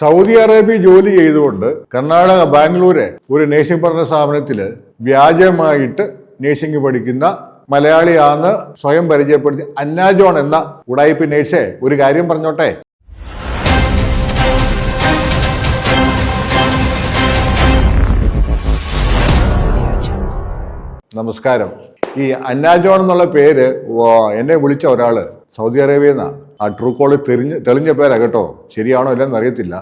Saudi Arabia ജോലി ചെയ്തുകൊണ്ട് കർണാടക ബാംഗ്ലൂരെ ഒരു നേഴ്സിംഗ് പഠന സ്ഥാപനത്തിൽ വ്യാജമായിട്ട് നേഴ്സിംഗ് പഠിക്കുന്ന മലയാളിയാന്ന് സ്വയം പരിചയപ്പെടുത്തി അന്ന ജോൺ എന്ന ഉടായിപ്പ് നേഴ്സെ ഒരു കാര്യം പറഞ്ഞോട്ടെ? നമസ്കാരം. ഈ അന്ന ജോൺ എന്നുള്ള പേര് എന്നെ വിളിച്ച ഒരാൾ സൗദി അറേബ്യയിൽ നിന്നാ ആ ട്രൂ കോളിൽ തെളിഞ്ഞ് തെളിഞ്ഞ പേരാ കേട്ടോ. ശരിയാണോ ഇല്ലെന്ന് അറിയത്തില്ല.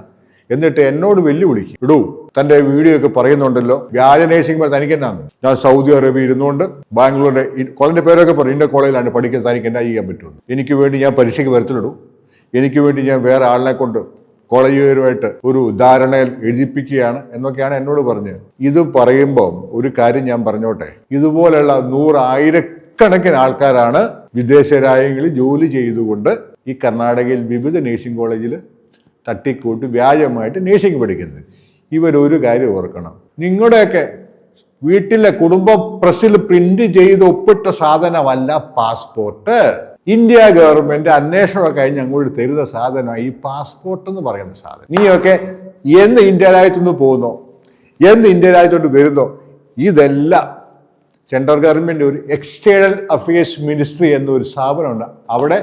എന്നിട്ട് എന്നോട് വെല്ലുവിളിക്കും. ഇടൂ തന്റെ വീഡിയോ ഒക്കെ പറയുന്നുണ്ടല്ലോ. വ്യാജ പറഞ്ഞ തനിക്ക് എന്നാന്ന് ഞാൻ സൗദി അറേബ്യ ഇരുന്നുകൊണ്ട് ബാംഗ്ലൂരിന്റെ കോളേജിന്റെ പേരൊക്കെ പറയും ഇന്ന കോളേജിലാണ് പഠിക്കുന്നത് തനിക്ക് എന്നാ ചെയ്യാൻ പറ്റുള്ളൂ എനിക്ക് വേണ്ടി ഞാൻ പരീക്ഷയ്ക്ക് വരത്തിലിടും. എനിക്ക് വേണ്ടി ഞാൻ വേറെ ആളിനെ കൊണ്ട് കോളേജുകാരുമായിട്ട് ഒരു ധാരണയിൽ എഴുതിപ്പിക്കുകയാണ് എന്നൊക്കെയാണ് എന്നോട് പറഞ്ഞത്. ഇത് പറയുമ്പോൾ ഒരു കാര്യം ഞാൻ പറഞ്ഞോട്ടെ. ഇതുപോലെയുള്ള നൂറായിരക്കണക്കിന് ആൾക്കാരാണ് വിദേശ രാജ്യങ്ങളിൽ ജോലി ചെയ്തുകൊണ്ട് ഈ കർണാടകയിൽ വിവിധ നേഴ്സിംഗ് കോളേജിൽ തട്ടിക്കൂട്ട് വ്യാജമായിട്ട് നേഴ്സിംഗ് പഠിക്കുന്നത്. ഇവരൊരു കാര്യം ഓർക്കണം. നിങ്ങളുടെയൊക്കെ വീട്ടിലെ കുടുംബ പ്രസിൽ പ്രിന്റ് ചെയ്ത് ഒപ്പിട്ട സാധനമല്ല പാസ്പോർട്ട് ഇന്ത്യ ഗവൺമെന്റ് അന്വേഷണമൊക്കെ കഴിഞ്ഞ് അങ്ങോട്ട് തരുന്ന സാധനമാണ് ഈ പാസ്പോർട്ട് എന്ന് പറയുന്ന സാധനം. നീയൊക്കെ എന്ന് ഇന്ത്യ രാജ്യത്തുനിന്ന് പോകുന്നോ? എന്ന് ഇന്ത്യ രാജ്യത്തോട്ട് വരുന്നോ? ഇതെല്ലാം സെൻട്രൽ ഗവൺമെന്റ് ഒരു എക്സ്റ്റേണൽ അഫയേഴ്സ് മിനിസ്ട്രി എന്നൊരു സ്ഥാപനമുണ്ട്. അവിടെ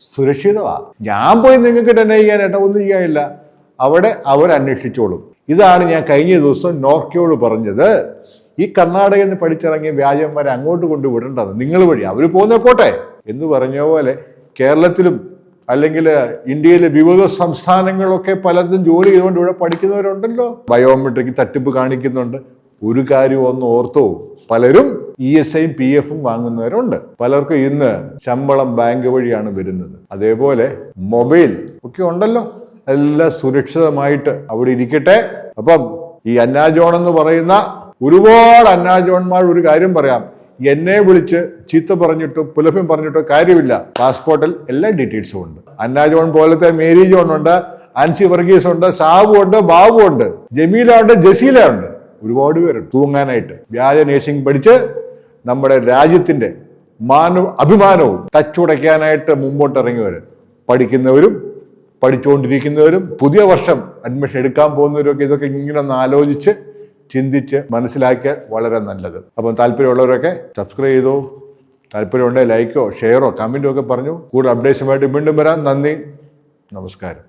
സുരക്ഷിതമാണ് ഞാൻ പോയി നിങ്ങൾക്ക് തന്നെ ചെയ്യാനായിട്ട് ഒന്നും ചെയ്യാനില്ല. അവിടെ അവർ അന്വേഷിച്ചോളും. ഇതാണ് ഞാൻ കഴിഞ്ഞ ദിവസം നോർക്കയോട് പറഞ്ഞത്. ഈ കർണാടകയിൽ നിന്ന് പഠിച്ചിറങ്ങിയ വ്യാജന്മാരെ അങ്ങോട്ട് കൊണ്ട് വിടേണ്ടത് നിങ്ങൾ വഴി. അവർ പോകുന്ന പോട്ടെ. എന്ന് പറഞ്ഞ പോലെ കേരളത്തിലും അല്ലെങ്കിൽ ഇന്ത്യയിലെ വിവിധ സംസ്ഥാനങ്ങളൊക്കെ പലതും ജോലി ചെയ്തുകൊണ്ട് ഇവിടെ പഠിക്കുന്നവരുണ്ടല്ലോ. ബയോമെട്രിക് തട്ടിപ്പ് കാണിക്കുന്നുണ്ട്. ഒരു കാര്യം ഒന്ന് ഓർത്തോ. പലരും ഇ എസ് ഐയും പി എഫും വാങ്ങുന്നവരുണ്ട്. പലർക്കും ഇന്ന് ശമ്പളം ബാങ്ക് വഴിയാണ് വരുന്നത്. അതേപോലെ മൊബൈൽ ഒക്കെ ഉണ്ടല്ലോ. എല്ലാം സുരക്ഷിതമായിട്ട് അവിടെ ഇരിക്കട്ടെ. അപ്പം ഈ അന്നാജോൺ എന്ന് പറയുന്ന ഒരുപാട് അന്നാജോൺമാർ ഒരു കാര്യം പറയാം. എന്നെ വിളിച്ച് ചീത്ത പറഞ്ഞിട്ടോ പുലഭ്യം പറഞ്ഞിട്ടോ കാര്യമില്ല. പാസ്പോർട്ടിൽ എല്ലാ ഡീറ്റെയിൽസും ഉണ്ട്. അന്നാജോൺ പോലത്തെ മേരി ജോൺ ഉണ്ട് ആൻസി വർഗീസ് ഉണ്ട് സാബു ഉണ്ട് ബാബു ഉണ്ട് ജമീല ഉണ്ട് ജസീല ഉണ്ട്. ഒരുപാട് പേരുണ്ട് തൂങ്ങാനായിട്ട്. വ്യാജ നേഴ്സിംഗ് പഠിച്ച് നമ്മുടെ രാജ്യത്തിന്റെ മാന അഭിമാനവും തച്ചുടയ്ക്കാനായിട്ട് മുമ്പോട്ട് ഇറങ്ങിയവർ പഠിക്കുന്നവരും പഠിച്ചുകൊണ്ടിരിക്കുന്നവരും പുതിയ വർഷം അഡ്മിഷൻ എടുക്കാൻ പോകുന്നവരൊക്കെ ഇതൊക്കെ ഇങ്ങനെ ഒന്ന് ആലോചിച്ച് ചിന്തിച്ച് മനസ്സിലാക്കിയാൽ വളരെ നല്ലത്. അപ്പം താല്പര്യമുള്ളവരൊക്കെ സബ്സ്ക്രൈബ് ചെയ്തോ താല്പര്യമുണ്ടെങ്കിൽ ലൈക്കോ ഷെയറോ കമന്റോ ഒക്കെ പറഞ്ഞു. കൂടുതൽ അപ്ഡേഷനുമായിട്ട് വീണ്ടും വരാം. നന്ദി. നമസ്കാരം.